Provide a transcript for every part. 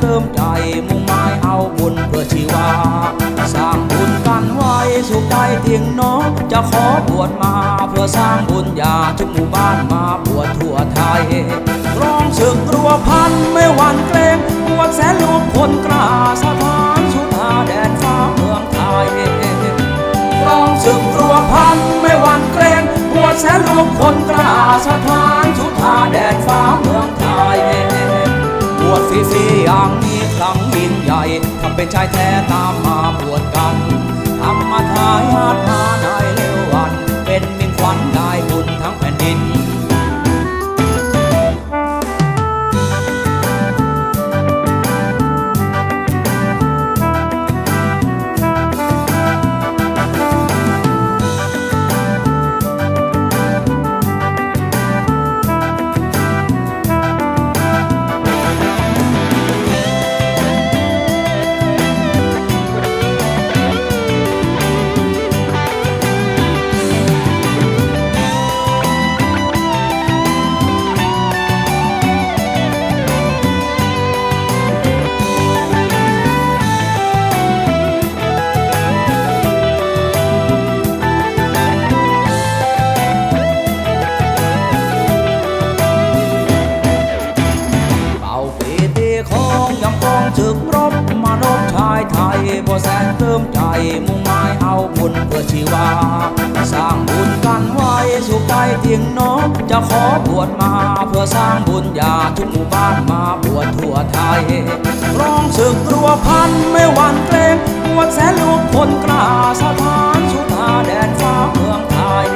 เติมใจมุ่งหมายเอาบุญเพื่อชีวา สร้างบุญกันไว้สุขใจเทียงน้องจะขอบวชมาเพื่อสร้างบุญญาทุกหมู่บ้านมาบวชทั่วไทยร้องศึกรัวพันไม่หวั่นเกรงบวชแสนลูกคนกล้าสถานสุธาแดนฟ้าเมืองไทยร้องศึกรัวพันไม่หวั่นเกรงบวชแสนลูกคนกล้า เป็นชายแท้ตามมาบวชกันทำมาทายาทมาในเร็ววัน เป็นมิ่งขวัญได้บุญทั้งแผ่น กองจึกรบมานพชายไทยบ่แสนเติมใจมุ่งหมายเอาบุญเพื่อชีวา สร้างบุญกันไว้สุขใจเพียงน้องจะขอบวชมาเพื่อสร้างบุญญาทุกหมู่บ้านมาบวชทั่วไทยร้องศึกรัวพันไม่หวั่นเกรงบวชแสนลูกคนกล้าสถานสุธาแดนฟ้าเมืองไทย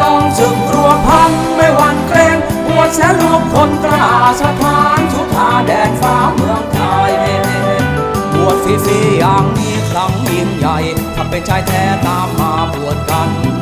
ร้องศึกรัวพันไม่หวั่นเกรงบวชแสนลูกคนกล้าสถ ฟรีๆอย่างนี้ครั้งยิ่งใหญ่ ถ้าเป็นชายแท้ตามมาบวชกัน